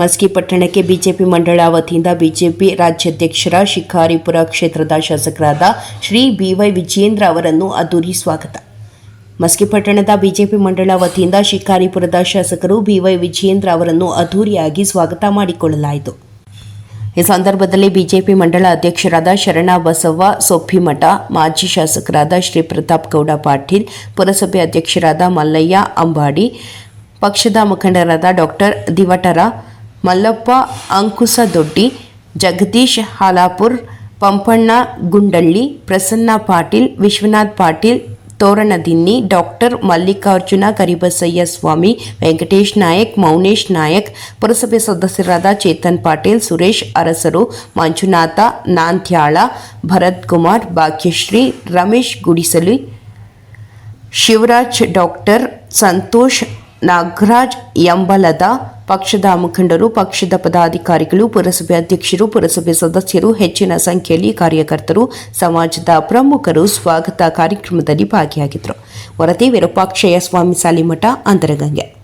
ಮಸ್ಕಿ ಪಟ್ಟಣಕ್ಕೆ ಬಿಜೆಪಿ ಮಂಡಳ ವತಿಯಿಂದ ಬಿಜೆಪಿ ರಾಜ್ಯಾಧ್ಯಕ್ಷರ ಶಿಕಾರಿಪುರ ಕ್ಷೇತ್ರದ ಶಾಸಕರಾದ ಶ್ರೀ ಬಿವೈ ವಿಜಯೇಂದ್ರ ಅವರನ್ನು ಅದ್ದೂರಿ ಸ್ವಾಗತ. ಮಸ್ಕಿ ಪಟ್ಟಣದ ಬಿಜೆಪಿ ಮಂಡಳ ವತಿಯಿಂದ ಶಿಕಾರಿಪುರದ ಶಾಸಕರು ಬಿವೈ ವಿಜಯೇಂದ್ರ ಅವರನ್ನು ಅದ್ದೂರಿಯಾಗಿ ಸ್ವಾಗತ ಮಾಡಿಕೊಳ್ಳಲಾಯಿತು. ಈ ಸಂದರ್ಭದಲ್ಲಿ ಬಿಜೆಪಿ ಮಂಡಳ ಅಧ್ಯಕ್ಷರಾದ ಶರಣ ಬಸವ ಸೊಪ್ಪಿಮಠ, ಮಾಜಿ ಶಾಸಕರಾದ ಶ್ರೀ ಪ್ರತಾಪ್ ಗೌಡ ಪಾಟೀಲ್, ಪುರಸಭೆ ಅಧ್ಯಕ್ಷರಾದ ಮಲ್ಲಯ್ಯ ಅಂಬಾಡಿ, ಪಕ್ಷದ ಮುಖಂಡರಾದ ಡಾಕ್ಟರ್ ದಿವಟರ ಮಲ್ಲಪ್ಪ ಅಂಕುಸದೊಡ್ಡಿ ಜಗದೀಶ್ ಹಾಲಾಪುರ್, ಪಂಪಣ್ಣ ಗುಂಡಳ್ಳಿ, ಪ್ರಸನ್ನ ಪಾಟೀಲ್, ವಿಶ್ವನಾಥ್ ಪಾಟೀಲ್, ತೋರಣದಿನ್ನಿ, ಡಾಕ್ಟರ್ ಮಲ್ಲಿಕಾರ್ಜುನ, ಕರಿಬಸಯ್ಯ ಸ್ವಾಮಿ, ವೆಂಕಟೇಶ್ ನಾಯಕ್, ಮೌನೇಶ್ ನಾಯಕ್, ಪುರಸಭೆ ಸದಸ್ಯರಾದ ಚೇತನ್ ಪಾಟೀಲ್, ಸುರೇಶ್ ಅರಸರು, ಮಂಜುನಾಥ ನಾಂತ್ಯಾಳ ಭರತ್ ಕುಮಾರ್ ಭಾಗ್ಯಶ್ರೀ, ರಮೇಶ್ ಗುಡಿಸಲಿ, ಶಿವರಾಜ್ ಡಾಕ್ಟರ್, ಸಂತೋಷ್ ನಾಗರಾಜ್, ಎಂಬಲದ ಪಕ್ಷದ ಮುಖಂಡರು, ಪಕ್ಷದ ಪದಾಧಿಕಾರಿಗಳು, ಪುರಸಭೆ ಅಧ್ಯಕ್ಷರು, ಪುರಸಭೆ ಸದಸ್ಯರು, ಹೆಚ್ಚಿನ ಸಂಖ್ಯೆಯಲ್ಲಿ ಕಾರ್ಯಕರ್ತರು, ಸಮಾಜದ ಪ್ರಮುಖರು ಸ್ವಾಗತ ಕಾರ್ಯಕ್ರಮದಲ್ಲಿ ಭಾಗಿಯಾಗಿದ್ದರು. ವರದಿ ವಿರೂಪಾಕ್ಷಯ್ಯ, ಸ್ವಾಮಿ ಸಾಲಿಮಠ, ಅಂತರಗಂಗೆ.